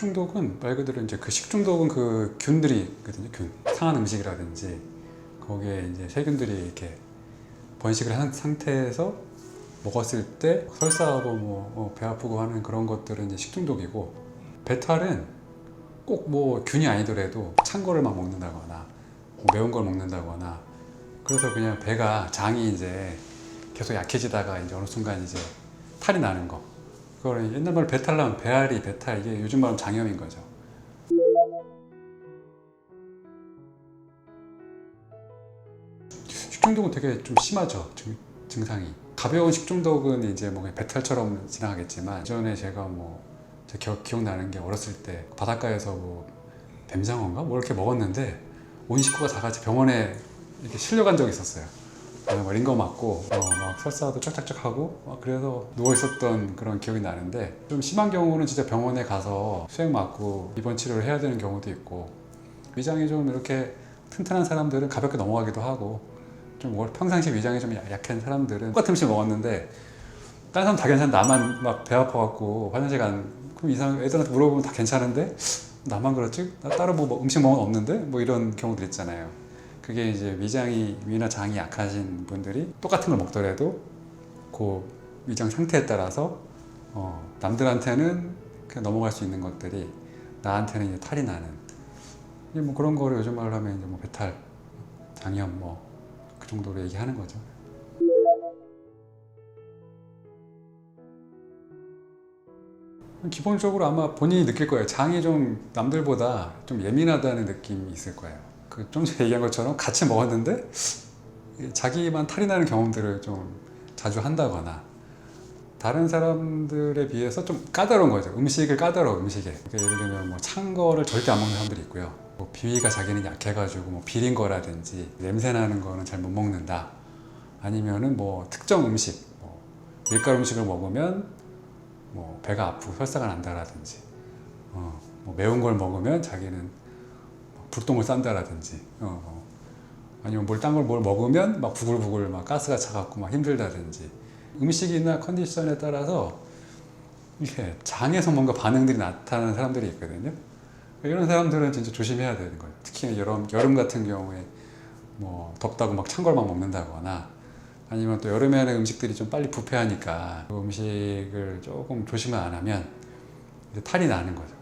식중독은 말 그대로 이제 그 식중독은 그 균들이 있거든요. 균. 상한 음식이라든지 거기에 이제 세균들이 이렇게 번식을 한 상태에서 먹었을 때 설사하고 뭐, 어, 배 아프고 하는 그런 것들은 이제 식중독이고 배탈은 꼭 뭐 균이 아니더라도 찬 거를 막 먹는다거나 뭐 매운 걸 먹는다거나 그래서 그냥 배가 장이 이제 계속 약해지다가 이제 어느 순간 이제 탈이 나는 거 그거를 옛날 말 배탈 나면 배앓이 배탈 이게 요즘 말하면 장염인 거죠. 식중독은 되게 좀 심하죠 증, 증상이 가벼운 식중독은 이제 뭐 배탈처럼 지나가겠지만 전에 제가 뭐제 기억, 기억나는 게 어렸을 때 바닷가에서 뭐 뱀장어인가 뭐 이렇게 먹었는데 온 식구가 다 같이 병원에 이렇게 실려간 적이 있었어요. 뭐 링거 맞고 어, 막 설사도 쫙쫙쫙 하고 막 그래서 누워 있었던 그런 기억이 나는데 좀 심한 경우는 진짜 병원에 가서 수액 맞고 입원 치료를 해야 되는 경우도 있고 위장이 좀 이렇게 튼튼한 사람들은 가볍게 넘어가기도 하고 좀 월- 평상시 위장이 좀 약- 약한 사람들은 똑같은 음식 먹었는데 다른 사람 다 괜찮은데 나만 막 배 아파갖고 화장실 간 그럼 이상 애들한테 물어보면 다 괜찮은데 나만 그렇지? 나 따로 뭐 음식 먹은 거 없는데? 뭐 이런 경우들 있잖아요. 그게 이제 위장이 위나 장이 약하신 분들이 똑같은 걸 먹더라도 그 위장 상태에 따라서 어, 남들한테는 그냥 넘어갈 수 있는 것들이 나한테는 이제 탈이 나는 뭐 그런 거를 요즘 말로 하면 이제 뭐 배탈, 장염 뭐 그 정도로 얘기하는 거죠. 기본적으로 아마 본인이 느낄 거예요. 장이 좀 남들보다 좀 예민하다는 느낌이 있을 거예요. 그 좀 전에 얘기한 것처럼 같이 먹었는데 자기만 탈이 나는 경험들을 좀 자주 한다거나 다른 사람들에 비해서 좀 까다로운 거죠. 음식을 까다로워 음식에. 그러니까 예를 들면 뭐 찬 거를 절대 안 먹는 사람들이 있고요. 뭐 비위가 자기는 약해가지고 뭐 비린 거라든지 냄새 나는 거는 잘 못 먹는다. 아니면은 뭐 특정 음식, 뭐 밀가루 음식을 먹으면 뭐 배가 아프고 설사가 난다라든지, 어, 뭐 매운 걸 먹으면 자기는 막 불똥을 싼다라든지, 어, 어. 아니면 뭘 딴 걸 뭘 먹으면 막 부글부글 막 가스가 차갖고 막 힘들다든지 음식이나 컨디션에 따라서 이렇게 장에서 뭔가 반응들이 나타나는 사람들이 있거든요. 이런 사람들은 진짜 조심해야 되는 거예요. 특히 여름 여름 같은 경우에 뭐 덥다고 막 찬 걸 막 먹는다거나 아니면 또 여름에는 음식들이 좀 빨리 부패하니까 그 음식을 조금 조심을 안 하면 탈이 나는 거죠.